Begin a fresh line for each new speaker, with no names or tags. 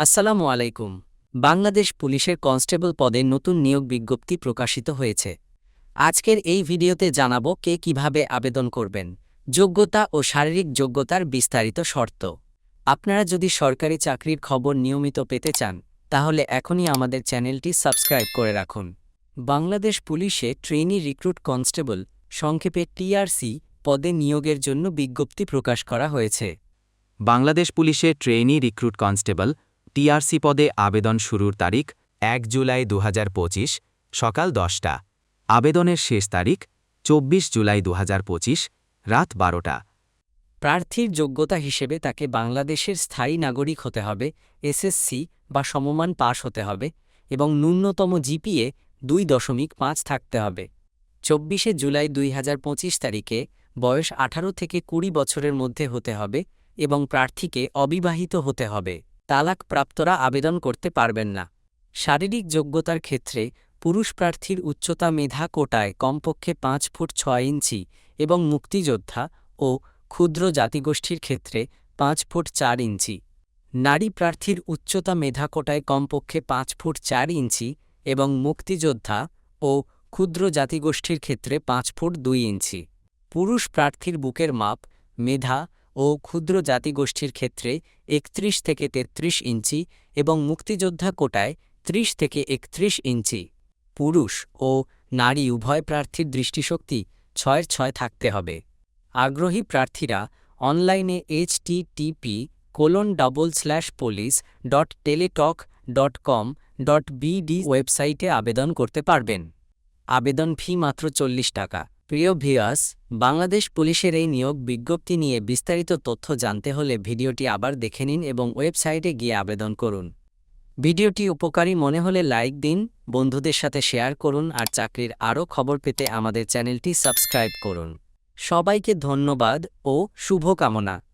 আসসালামু আলাইকুম। বাংলাদেশ পুলিশের কনস্টেবল পদে নতুন নিয়োগ বিজ্ঞপ্তি প্রকাশিত হয়েছে। আজকের এই ভিডিওতে জানাব কে কীভাবে আবেদন করবেন, যোগ্যতা ও শারীরিক যোগ্যতার বিস্তারিত শর্ত। আপনারা যদি সরকারি চাকরির খবর নিয়মিত পেতে চান, তাহলে এখনই আমাদের চ্যানেলটি সাবস্ক্রাইব করে রাখুন। বাংলাদেশ পুলিশে ট্রেনি রিক্রুট কনস্টেবল সংক্ষেপে টিআরসি পদে নিয়োগের জন্য বিজ্ঞপ্তি প্রকাশ করা হয়েছে।
বাংলাদেশ পুলিশে ট্রেনি রিক্রুট কনস্টেবল টিআরসি পদে আবেদন শুরুর তারিখ এক জুলাই দু হাজার পঁচিশ, সকাল দশটা। আবেদনের শেষ তারিখ চব্বিশ জুলাই দু হাজার পঁচিশ, রাত বারোটা।
প্রার্থীর যোগ্যতা হিসেবে তাকে বাংলাদেশের স্থায়ী নাগরিক হতে হবে, এসএসসি বা সমমান পাশ হতে হবে এবং ন্যূনতম জিপিএ দুই দশমিক পাঁচ থাকতে হবে। চব্বিশে জুলাই দুই হাজার পঁচিশ তারিখে বয়স আঠারো থেকে কুড়ি বছরের মধ্যে হতে হবে এবং প্রার্থীকে অবিবাহিত হতে হবে। তালাক প্রাপ্তরা আবেদন করতে পারবেন না। শারীরিক যোগ্যতার ক্ষেত্রে পুরুষ প্রার্থীর উচ্চতা মেধা কোটায় কমপক্ষে পাঁচ ফুট ছয় ইঞ্চি এবং মুক্তিযোদ্ধা ও ক্ষুদ্র জাতিগোষ্ঠীর ক্ষেত্রে পাঁচ ফুট চার ইঞ্চি। নারী প্রার্থীর উচ্চতা মেধা কোটায় কমপক্ষে পাঁচ ফুট চার ইঞ্চি এবং মুক্তিযোদ্ধা ও ক্ষুদ্র জাতিগোষ্ঠীর ক্ষেত্রে পাঁচ ফুট দুই ইঞ্চি। পুরুষ প্রার্থীর বুকের মাপ, মেধা ও ক্ষুদ্র জাতিগোষ্ঠীর ক্ষেত্রে একত্রিশ থেকে তেত্রিশ ইঞ্চি এবং মুক্তিযোদ্ধা কোটায় ত্রিশ থেকে একত্রিশ ইঞ্চি। পুরুষ ও নারী উভয় প্রার্থীর দৃষ্টিশক্তি ছয়ের ছয় থাকতে হবে। আগ্রহী প্রার্থীরা অনলাইনে HTTP colon double slash police dot Teletalk dot com dot BD ওয়েবসাইটে আবেদন করতে পারবেন। আবেদন ফি মাত্র চল্লিশ টাকা। প্রিয় ভিয়াস বাংলাদেশ পুলিশের এই নিয়োগ বিজ্ঞপ্তি নিয়ে বিস্তারিত তথ্য জানতে হলে ভিডিওটি আবার দেখে নিন এবং ওয়েবসাইটে গিয়ে আবেদন করুন। ভিডিওটি উপকারী মনে হলে লাইক দিন, বন্ধুদের সাথে শেয়ার করুন আর চাকরির আরও খবর পেতে আমাদের চ্যানেলটি সাবস্ক্রাইব করুন। সবাইকে ধন্যবাদ ও শুভকামনা।